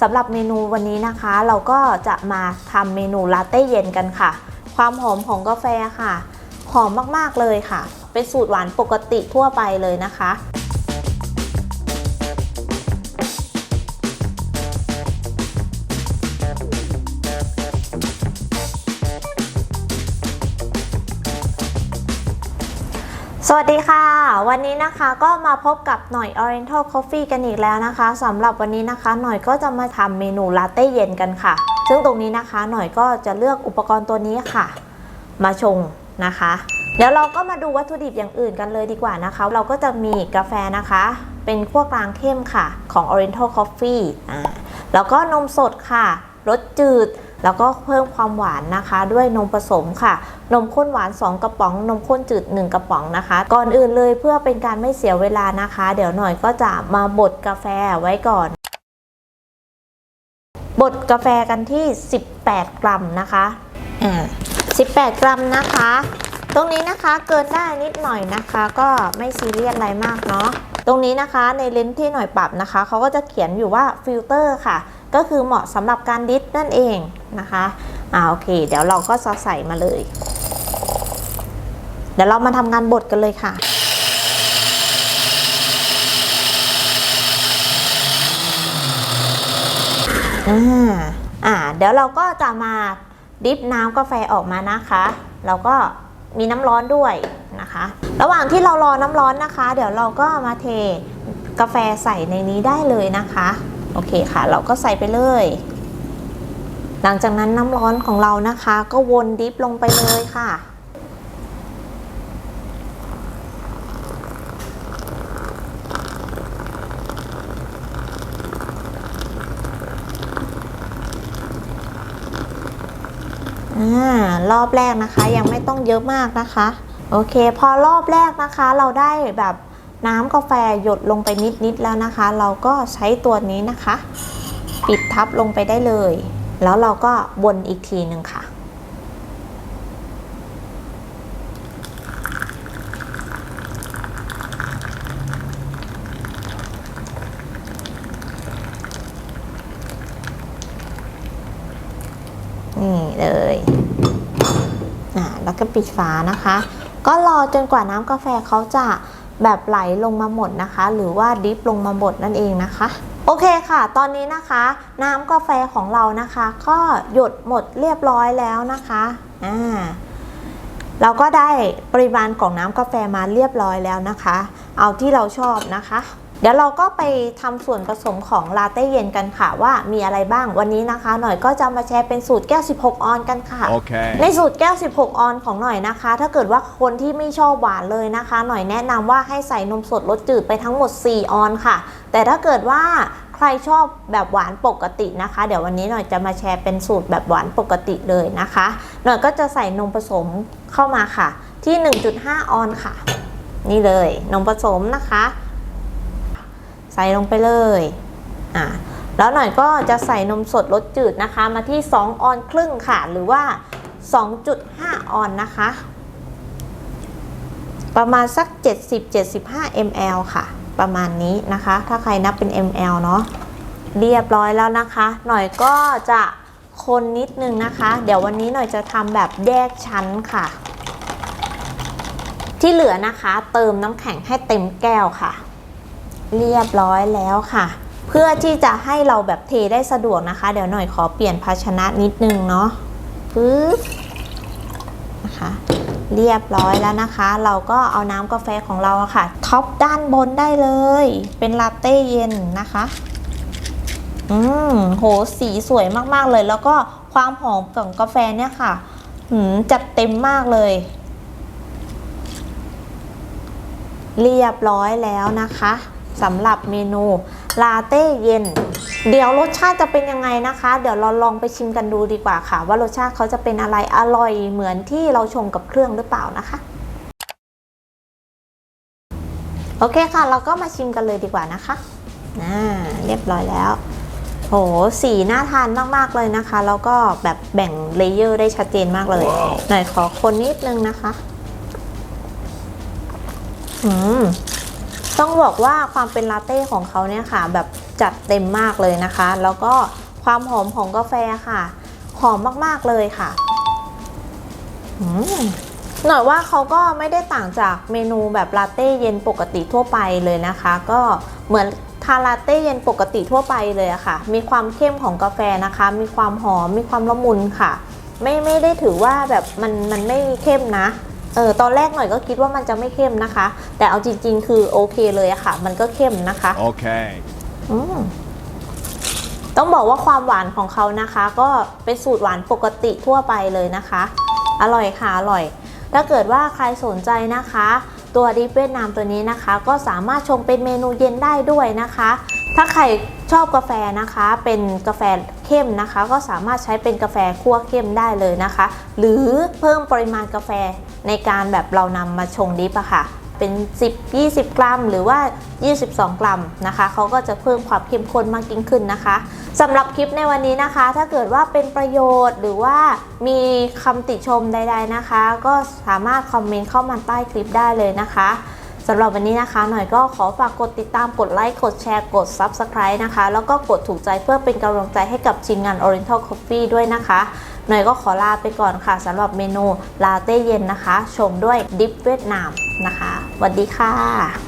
สำหรับเมนูวันนี้นะคะ เราก็จะมาทำเมนูลาเต้เย็นกันค่ะ ความหอมของกาแฟค่ะ หอมมากๆเลยค่ะ เป็นสูตรหวานปกติทั่วไปเลยนะคะ สวัสดีค่ะ วันนี้นะคะก็มาพบกับหน่อย Oriental Coffee กันอีกแล้วนะคะสำหรับวันนี้นะคะ หน่อยก็จะมาทำเมนูลาเต้เย็นกันค่ะ ซึ่งตรงนี้นะคะหน่อยก็จะเลือกอุปกรณ์ตัวนี้ค่ะ มาชงนะคะ เดี๋ยวเราก็มาดูวัตถุดิบอย่างอื่นกันเลยดีกว่านะคะ เราก็จะมีกาแฟนะคะ เป็นขั้วกลางเข้มค่ะ ของ Oriental Coffee อ่าแล้วก็นมสดค่ะรสจืด แล้วก็เพิ่มความหวานนะคะ ด้วยนมผสมค่ะ นมข้นหวาน 2 กระป๋อง นมข้นจืด 1 กระป๋องนะคะ ก่อนอื่นเลยเพื่อเป็นการไม่เสียเวลานะคะ เดี๋ยวหน่อยก็จะมาบดกาแฟไว้ก่อนบดกาแฟกันที่ 18 กรัมนะคะอ่า18 กรัมนะคะ ตรงนี้นะคะเกินได้นิดหน่อยนะคะ ก็ไม่ซีเรียสอะไรมากเนาะ ตรงนี้นะคะในเลนส์ที่หน่อยปรับนะคะ เขาก็จะเขียนอยู่ว่าฟิลเตอร์ค่ะ ก็คือเหมาะสำหรับการดิสนั่นเองนะคะอ่าโอเค เดี๋ยวเราก็ใส่มาเลย เดี๋ยวเรามาทำงานบดกันเลยค่ะอ่าอ่าเดี๋ยวเราก็จะมาดิฟน้ำกาแฟออกมานะคะ เราก็มีน้ำร้อนด้วยนะคะ ระหว่างที่เรารอน้ำร้อนนะคะ เดี๋ยวเราก็มาเทกาแฟใส่ในนี้ได้เลยนะคะ โอเคค่ะ เราก็ใส่ไปเลย หลังจากนั้นน้ำร้อนของเรานะคะ ก็วนดิฟลงไปเลยค่ะอ่ารอบแรกนะคะยังไม่ต้องเยอะมากนะคะ โอเค พอรอบแรกนะคะ เราได้แบบ น้ำกาแฟหยดลงไปนิดๆแล้วนะคะ เราก็ใช้ตัวนี้นะคะ ปิดทับลงไปได้เลย แล้วเราก็วนอีกทีหนึ่งค่ะ นี่เลยอ่าแล้วก็ปิดฝานะคะ ก็รอจนกว่าน้ำกาแฟเขาจะ แบบไหลลงมาหมดนะคะ หรือว่าดิฟลงมาหมดนั่นเองนะคะโอเคค่ะ ตอนนี้นะคะ น้ำกาแฟของเรานะคะ ก็หยดหมดเรียบร้อยแล้วนะคะอ่าเราก็ได้ปริมาณของน้ำกาแฟมาเรียบร้อยแล้วนะคะ เอาที่เราชอบนะคะ เดี๋ยวเราก็ไปทำส่วนผสมของลาเต้เย็นกันค่ะว่ามีอะไรบ้างวันนี้นะคะ หน่อยก็จะมาแชร์เป็นสูตรแก้ว 16 ออนกันค่ะ Okay. ในสูตรแก้ว 16 ออนของหน่อยนะคะ ถ้าเกิดว่าคนที่ไม่ชอบหวานเลยนะคะ หน่อยแนะนำว่าให้ใส่นมสดรสจืดไปทั้งหมด 4 ออนค่ะ แต่ถ้าเกิดว่าใครชอบแบบหวานปกตินะคะ เดี๋ยววันนี้หน่อยจะมาแชร์เป็นสูตรแบบหวานปกติเลยนะคะ หน่อยก็จะใส่นมผสมเข้ามาค่ะ ที่ 1.5 ออนค่ะ นี่เลยนมผสมนะคะใส่ลงไปเลยอะแล้วหน่อยก็จะใส่นมสดรสจืดนะคะมาที่ 2 ออนครึ่งค่ะ หรือว่า 2.5 ออนนะคะ ประมาณสัก 70-75 ml ค่ะ ประมาณนี้นะคะ ถ้าใครนับเป็น ml เนาะเรียบร้อยแล้วนะคะ หน่อยก็จะคนนิดนึงนะคะ เดี๋ยววันนี้หน่อยจะทำแบบแยกชั้นค่ะ ที่เหลือนะคะเติมน้ำแข็งให้เต็มแก้วค่ะ เรียบร้อยแล้วค่ะ เพื่อที่จะให้เราแบบเทได้สะดวกนะคะ เดี๋ยวหน่อยขอเปลี่ยนภาชนะนิดนึงเนาะปึ๊บนะคะเรียบร้อยแล้วนะคะ เราก็เอาน้ำกาแฟของเราะค่ะท็อปด้านบนได้เลย เป็นลาเต้เย็นนะคะอืมโหสีสวยมากๆเลย แล้วก็ความหอมของกาแฟเนี่ยค่ะหืมจัดเต็มมากเลย เรียบร้อยแล้วนะคะ สำหรับเมนูลาเต้เย็น เดี๋ยวรสชาติจะเป็นยังไงนะคะ เดี๋ยวเราลองไปชิมกันดูดีกว่าค่ะ ว่ารสชาติเขาจะเป็นอะไรอร่อยเหมือนที่เราชงกับเครื่องหรือเปล่านะคะ โอเคค่ะ เราก็มาชิมกันเลยดีกว่านะคะอ่าเรียบร้อยแล้วโหสีน่าทานมากๆเลยนะคะ แล้วก็แบบแบ่งเลเยอร์ได้ชัดเจนมากเลยหน่อยขอคนนิดนึงนะคะ อืม ต้องบอกว่าความเป็นลาเต้ของเขาเนี่ยค่ะ แบบจัดเต็มมากเลยนะคะ แล้วก็ความหอมของกาแฟค่ะ หอมมากๆเลยค่ะหน่อยว่าเขาก็ไม่ได้ต่างจากเมนูแบบลาเต้เย็นปกติทั่วไปเลยนะคะ ก็เหมือนทาลาเต้เย็นปกติทั่วไปเลยอะค่ะ มีความเข้มของกาแฟนะคะ มีความหอม มีความละมุนค่ะ ไม่ไม่ได้ถือว่าแบบมันมันไม่เข้มนะ เออตอนแรกหน่อยก็คิดว่ามันจะไม่เข้มนะคะ แต่เอาจริง ๆ คือโอเคเลยอะค่ะ มันก็เข้มนะคะ Okay. อืมต้องบอกว่าความหวานของเขานะคะ ก็เป็นสูตรหวานปกติทั่วไปเลยนะคะ อร่อยค่ะอร่อย ถ้าเกิดว่าใครสนใจนะคะ ตัวดิฟเวียดนามตัวนี้นะคะ ก็สามารถชงเป็นเมนูเย็นได้ด้วยนะคะ ถ้าใครชอบกาแฟนะคะ เป็นกาแฟเข้มนะคะ ก็สามารถใช้เป็นกาแฟคั่วเข้มได้เลยนะคะ หรือเพิ่มปริมาณกาแฟ ในการแบบเรานำมาชงดิฟอะค่ะ เป็น 10 20 กรัม หรือว่า 22 กรัมนะคะ เขาก็จะเพิ่มความเข้มข้นมากยิ่งขึ้นนะคะสำหรับคลิปในวันนี้นะคะ ถ้าเกิดว่าเป็นประโยชน์หรือว่ามีคำติชมใด ๆนะคะ ก็สามารถคอมเมนต์เข้ามาใต้คลิปได้เลยนะคะสำหรับวันนี้นะคะ หน่อยก็ขอฝากกดติดตามกดไลค์กดแชร์กด Subscribe นะคะ แล้วก็กดถูกใจเพื่อเป็นกำลังใจให้กับทีมงาน Oriental Coffee ด้วยนะคะ หน่อยก็ขอลาไปก่อนค่ะสำหรับเมนูลาเต้เย็นนะคะ ชมด้วยดิฟเวียดนามนะคะสวัสดีค่ะ